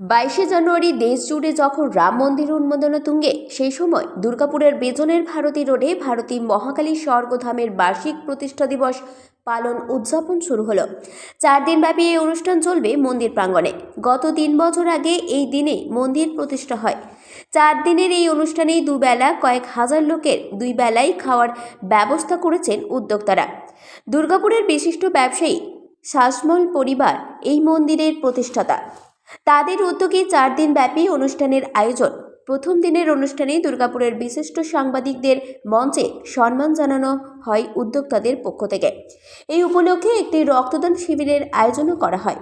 বাইশে জানুয়ারি দেশ জুড়ে যখন রাম মন্দির উন্মোদনা তুঙ্গে, সেই সময় দুর্গাপুরের বেজনের ভারতী রোডে ভারতী মহাকালী স্বর্গধামের বার্ষিক প্রতিষ্ঠা দিবস পালন উদযাপন শুরু হলো। চার দিনব্যাপী এই অনুষ্ঠান চলবে মন্দির প্রাঙ্গণে। গত তিন বছর আগে এই দিনে মন্দির প্রতিষ্ঠা হয়। চার দিনের এই অনুষ্ঠানে দুবেলা কয়েক হাজার লোকের দুই বেলায় খাওয়ার ব্যবস্থা করেছেন উদ্যোক্তারা। দুর্গাপুরের বিশিষ্ট ব্যবসায়ী শাসমল পরিবার এই মন্দিরের প্রতিষ্ঠাতা। তাদের উদ্যোগে চার দিন ব্যাপী অনুষ্ঠানের আয়োজন। প্রথম দিনের অনুষ্ঠানে দুর্গাপুরের বিশিষ্ট সাংবাদিকদের মঞ্চে সম্মান জানানো হয় উদ্যোক্তাদের পক্ষ থেকে। এই উপলক্ষে একটি রক্তদান শিবিরের আয়োজনও করা হয়।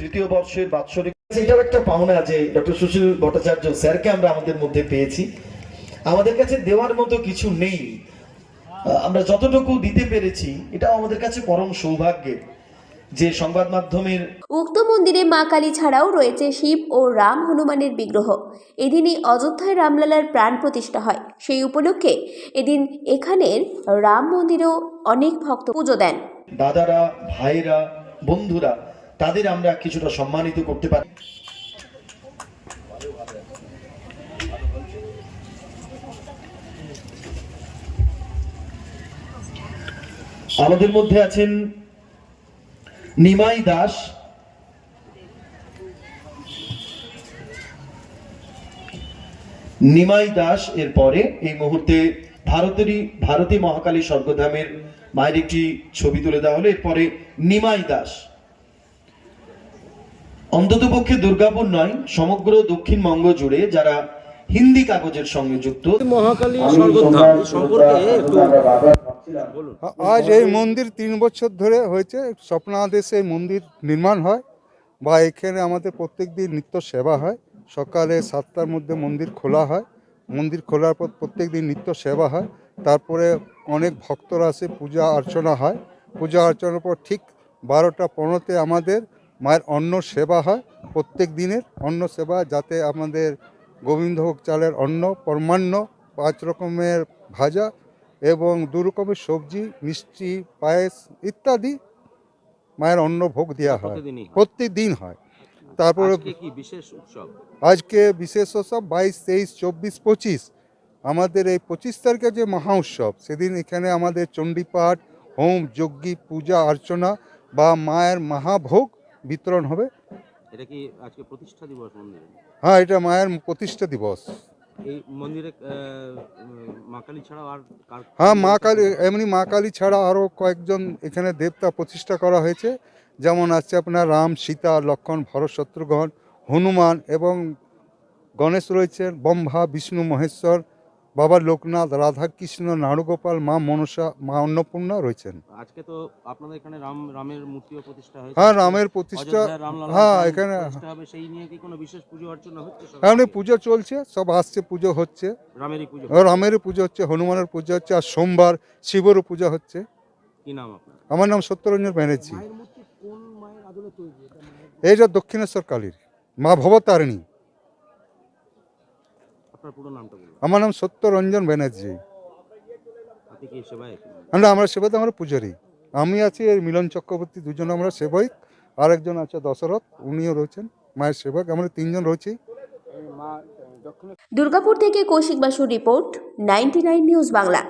তৃতীয় বর্ষের বাৎসরিক এটাও একটা পাওনা যে ডক্টর সুশীল ভট্টাচার্য স্যারকে আমরা আমাদের মধ্যে পেয়েছি। আমাদের কাছে দেওয়ার মতো কিছু নেই। আমরা যতটুকু দিতে পেরেছি এটাও আমাদের কাছে পরম সৌভাগ্যের যে সংবাদ মাধ্যমের উক্ত মন্দিরে মা কালী ছাড়াও রয়েছে শিব ও রাম হনুমানের বিগ্রহ। এদিনই অযোধ্যায় রামলালার প্রাণ প্রতিষ্ঠা হয়। সেই উপলক্ষে এদিন এখানের রাম মন্দিরেও অনেক ভক্ত পুজো দেন। দাদারা ভাইরা বন্ধুরা তাদের আমরা কিছুটা সম্মানিত করতে পারি। আমাদের মধ্যে আছেন নিমাই দাস। নিমাই দাস এর পরে এই মুহূর্তে ভারতেরই ভারতী মহাকালী স্বর্গধামের মায়ের একটি ছবি তুলে দেওয়া হলো। এরপরে নিমাই দাস। অন্ততপক্ষে দুর্গাপুর নয় সমগ্র দক্ষিণবঙ্গ জুড়ে যারা হিন্দি কাগজের সঙ্গে যুক্ত মহাকালী স্বর্গধাম সম্পর্কে একটু আজ এই মন্দির তিন বছর ধরে হয়েছে স্বপ্নাদেশে এই মন্দির নির্মাণ হয় বা এখানে আমাদের প্রত্যেক দিন নিত্য সেবা হয়। সকালে সাতটার মধ্যে মন্দির খোলা হয়। মন্দির খোলার পর প্রত্যেক দিন নিত্য সেবা হয়। তারপরে অনেক ভক্তরা আসে পূজা অর্চনা হয়। পূজা অর্চনার পর ঠিক বারোটা পনেরোতে আমাদের মায়ের অন্ন সেবা হয় প্রত্যেক দিনের। অন্ন সেবা যাতে আমাদের গোবিন্দভোগ চালের অন্ন পরমান্ন পাঁচ রকমের ভাজা এবং দু রকমের সবজি মিষ্টি পায়েস ইত্যাদি মায়ের অন্ন ভোগ দেওয়া হয়। প্রতিদিনই হয়। তারপরে আজকে বিশেষ উৎসব? আজকে বিশেষ উৎসব বাইশ তেইশ চব্বিশ পঁচিশ। আমাদের এই পঁচিশ তারিখে যে মহা উৎসব সেদিন এখানে আমাদের চণ্ডীপাঠ হোম যজ্ঞী পূজা অর্চনা বা মায়ের মহাভোগ বিতরণ হবে। এটা কি আজকে প্রতিষ্ঠা দিবস হ্যাঁ এটা মায়ের প্রতিষ্ঠা দিবস। হ্যাঁ মা কালী, এমনি মা কালী ছাড়া আরও কয়েকজন এখানে দেবতা প্রতিষ্ঠা করা হয়েছে। যেমন আছে আপনার রাম, সীতা, লক্ষণ, ভরত, শত্রুঘ্ন, হনুমান এবং গণেশ রয়েছেন, ব্রহ্মা, বিষ্ণু, মহেশ্বর বাবা লোকনাথ রাধাকৃষ্ণ নারুগোপাল মা মনসা মা অন্নপূর্ণা রয়েছেন। আজকে তো আপনাদের এখানে রাম রামের মূর্তিও প্রতিষ্ঠা হয়েছে। হ্যাঁ রামের প্রতিষ্ঠা হ্যাঁ এখানে হবে সেই নিয়ে কি কোনো বিশেষ পুজো অর্চনা হচ্ছে? এমনি পুজো চলছে সব আসছে পুজো হচ্ছে। রামেরই পুজো। রামের পুজো হচ্ছে হনুমানের পুজো হচ্ছে আর সোমবার শিবেরও পূজা হচ্ছে। কি নাম আপনার? আমার নাম সত্যরঞ্জন ব্যানার্জি। মায়ের মূর্তি কোন মায়ের আদলে তৈরি? এটা মায়ের- এইটা দক্ষিণেশ্বর কালীর মা ভবতারিণী। আপনার পুরো নামটা বলুন। আমার নাম সত্যরঞ্জন ব্যানার্জি। আপনি কি সেবায় আমরা আমরা সেবাতে আমরা পূজারি। আমি আছি এই মিলন চক্রবর্তী দুজন আমরা সেবক। আরেকজন আছে দশরথ উনিও রয়েছেন মায়ের সেবক। আমরা তিনজন রয়েছি। দুর্গাপুর থেকে কৌশিক বাসুর রিপোর্ট নাইনটি নিউজ বাংলা।